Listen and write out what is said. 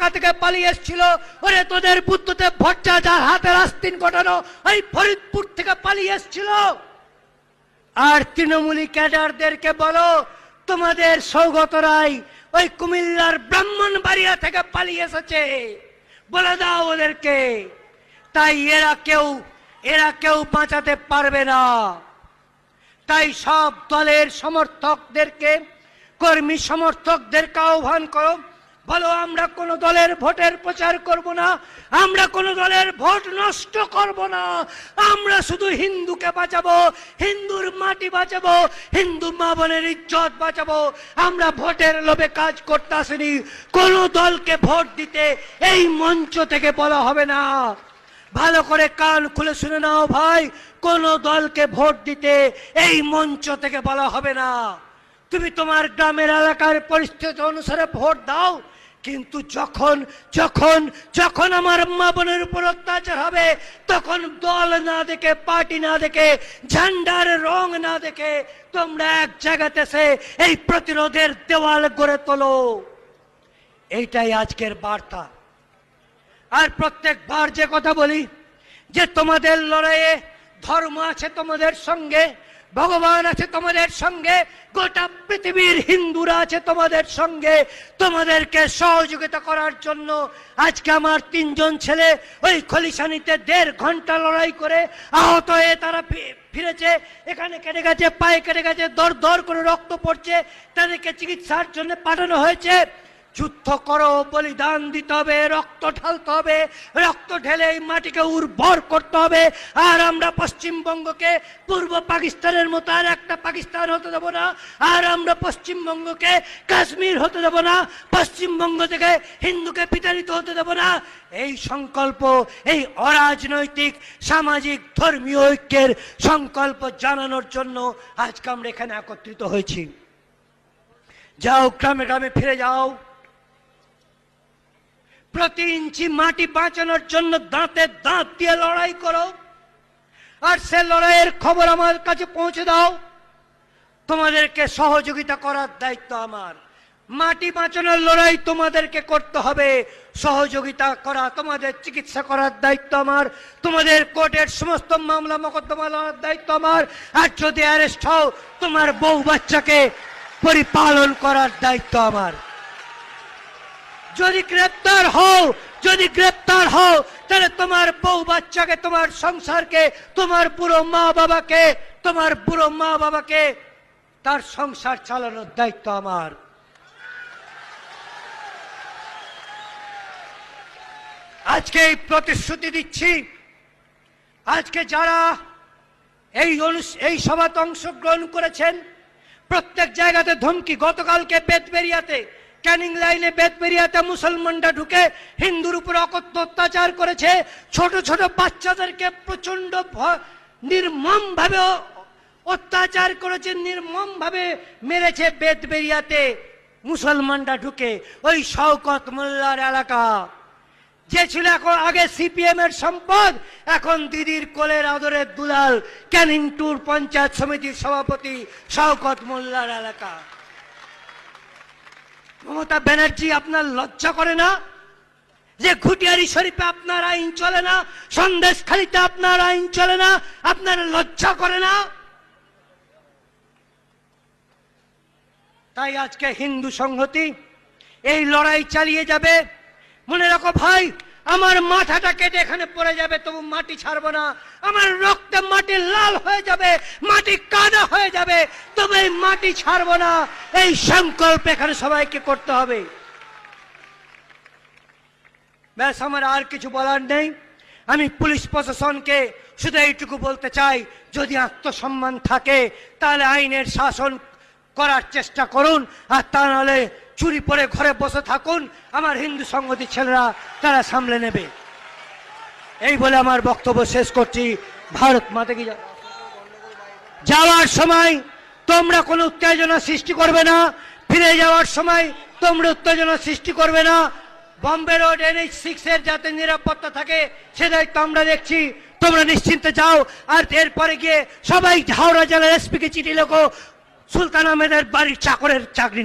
ঢাকা থেকে পালিয়ে এসেছিল। ওরে, তোদের বুদ্ধতে ভট্টা যার হাতের আস্তিন ঘটানো ওই ফরিদপুর থেকে পালিয়ে এসেছিল। আর তৃণমূলী ক্যাডারদেরকে বলো, তোমাদের সৌগত রায় ওই কুমিল্লার ব্রাহ্মণবাড়িয়া থেকে পালিয়ে এসেছে। বলে দাও ওদেরকে। তাই এরা কেউ এরা কেউ বাঁচাতে পারবে না। তাই সব দলের সমর্থকদেরকে, কর্মী সমর্থকদেরকে আহ্বান করো। বলো, আমরা কোনো দলের ভোটের প্রচার করব না, আমরা কোনো দলের ভোট নষ্ট করব না, আমরা শুধু হিন্দুকে বাঁচাবো, হিন্দুর মাটি বাঁচাবো, হিন্দু মা বোনের ইজ্জত বাঁচাবো। আমরা ভোটের লোভে কাজ করতে আসিনি, কোনো দলকে ভোট দিতে এই মঞ্চ থেকে বলা হবে না। ভালো করে কান খুলে শুনে নাও ভাই, কোন দলকে ভোট দিতে এই মঞ্চ থেকে বলা হবে না। তুমি তোমার গ্রামের এলাকার পরিস্থিতি অনুসারে ভোট দাও কিন্তু যখন যখন যখন আমার মা বোনের উপর অত্যাচার হবে, তখন দল না দেখে, পার্টি না দেখে ঝান্ডার রং না দেখে, তোমরা এক জায়গাতে এসে এই প্রতিরোধের দেওয়াল গড়ে তোলো। এইটাই আজকের বার্তা। আর প্রত্যেকবার যে কথা বলি, যে তোমাদের লড়াইয়ে ধর্ম আছে তোমাদের সঙ্গে ভগবান আছে তোমাদের সঙ্গে, গোটা পৃথিবীর হিন্দুরা আছে তোমাদের সঙ্গে। তোমাদেরকে সহযোগিতা করার জন্য আজকে আমার তিনজন ছেলে ওই খলিশানিতে দেড় ঘণ্টা লড়াই করে আহত হয়ে তারা ফিরেছে। এখানে কেটে গেছে, পায়ে কেটে গেছে, দর দর করে রক্ত পড়ছে। তাদেরকে চিকিৎসার জন্য পাঠানো হয়েছে। যুদ্ধ করো, বলিদান দিতে হবে, রক্ত ঢালতে হবে, রক্ত ঢেলে এই মাটিকে উর্বর করতে হবে। আর আমরা পশ্চিমবঙ্গকে পূর্ব পাকিস্তানের মতো আর একটা পাকিস্তান হতে দেবো না, আর আমরা পশ্চিমবঙ্গকে কাশ্মীর হতে দেবো না, পশ্চিমবঙ্গ থেকে হিন্দুকে বিতাড়িত হতে দেবো না। এই সংকল্প, এই অরাজনৈতিক, সামাজিক, ধর্মীয় ঐক্যের সংকল্প জানানোর জন্য আজকে আমরা এখানে একত্রিত হয়েছি। যাও, গ্রামে গ্রামে ফিরে যাও। প্রতি ইঞ্চি মাটি বাঁচানোর জন্য দাঁতে দাঁত দিয়ে লড়াই করো। আর সে লড়াইয়ের খবর আমার কাছে পৌঁছে দাও। তোমাদেরকে সহযোগিতা করার দায়িত্ব আমার। মাটি বাঁচানোর লড়াই তোমাদেরকে করতে হবে। সহযোগিতা করা, তোমাদের চিকিৎসা করার দায়িত্ব আমার। তোমাদের কোর্টের সমস্ত মামলা মোকদ্দমা লড়ার দায়িত্ব আমার। আর যদি অ্যারেস্ট হও, তোমার বউ বাচ্চাকে পরিপালন করার দায়িত্ব আমার। যদি গ্রেপ্তার হও, যদি গ্রেপ্তার হও, তাহলে তোমার বউ বাচ্চাকে, তোমার সংসারকে, তোমার বুড়ো মা বাবাকে, তোমার বুড়ো মা বাবাকে, তার সংসার চালানোর দায়িত্ব আমার। আজকে এই প্রতিশ্রুতি দিচ্ছি। আজকে যারা এই এই সভাতে অংশগ্রহণ করেছেন, প্রত্যেক জায়গাতে ধমকি গতকালকে বেদবেরিয়াতে ক্যানিং লাইনে বেদবেরিয়াতে মুসলমানরা ঢুকে হিন্দুর উপর অকথ্য অত্যাচার করেছে। ছোট ছোট বাচ্চাদেরকে প্রচণ্ড নির্মম ভাবে অত্যাচার করেছে নির্মম ভাবে মেরেছে বেদবেরিয়াতে মুসলমানরা ঢুকে ওই শওকত মোল্লার এলাকা। যে ছিল এখন আগে সিপিএম এর সম্পদ, এখন দিদির কোলের আদরের দুলাল ক্যানিং টুর পঞ্চায়েত সমিতির সভাপতি শওকত মোল্লার এলাকা। মমতা ব্যানার্জি আপনার লজ্জা করে না? যে ঘুটিয়ারি শরীফে আপনার আইন চলে না সন্দেশ খালিতে আপনার আইন চলে না, আপনার লজ্জা করে না? তাই আজকে হিন্দু সংহতি এই লড়াই চালিয়ে যাবে। মনে রাখো ভাই আমার মাথাটা কেটে এখানে পড়ে যাবে, তবু মাটি ছাড়বো না। আমার রক্তে মাটি লাল হয়ে যাবে, মাটি কাদা হয়ে যাবে, তবে এই মাটি ছাড়বো না। এই সংকল্প এখানে সবাইকে করতে হবে। ব্যাস, আমার আর কিছু বলার নেই। আমি পুলিশ প্রশাসনকে শুধু এইটুকু বলতে চাই, যদি আত্মসম্মান থাকে, তাহলে আইনের শাসন করার চেষ্টা করুন, আর তা নাহলে চুরি পরে ঘরে বসে থাকুন, আমার হিন্দু সংগতি ছেলেরা তারা সামলে নেবে। এই বলে আমার বক্তব্য শেষ করছি। ভারত মাতে কি যাওয়ার সময় তোমরা কোনো উত্তেজনা সৃষ্টি করবে না। ফিরে যাওয়ার সময় তোমরা উত্তেজনা সৃষ্টি করবে না। বম্বে রোড এনএইচ সিক্স এর যাতে নিরাপত্তা থাকে, সে দায়িত্ব আমরা দেখছি। তোমরা নিশ্চিন্তে যাও। আর এরপরে গিয়ে সবাই হাওড়া জেলার এসপিকে চিঠি লেখো। সুলতান আহমেদের বাড়ির চাকরের চাকরি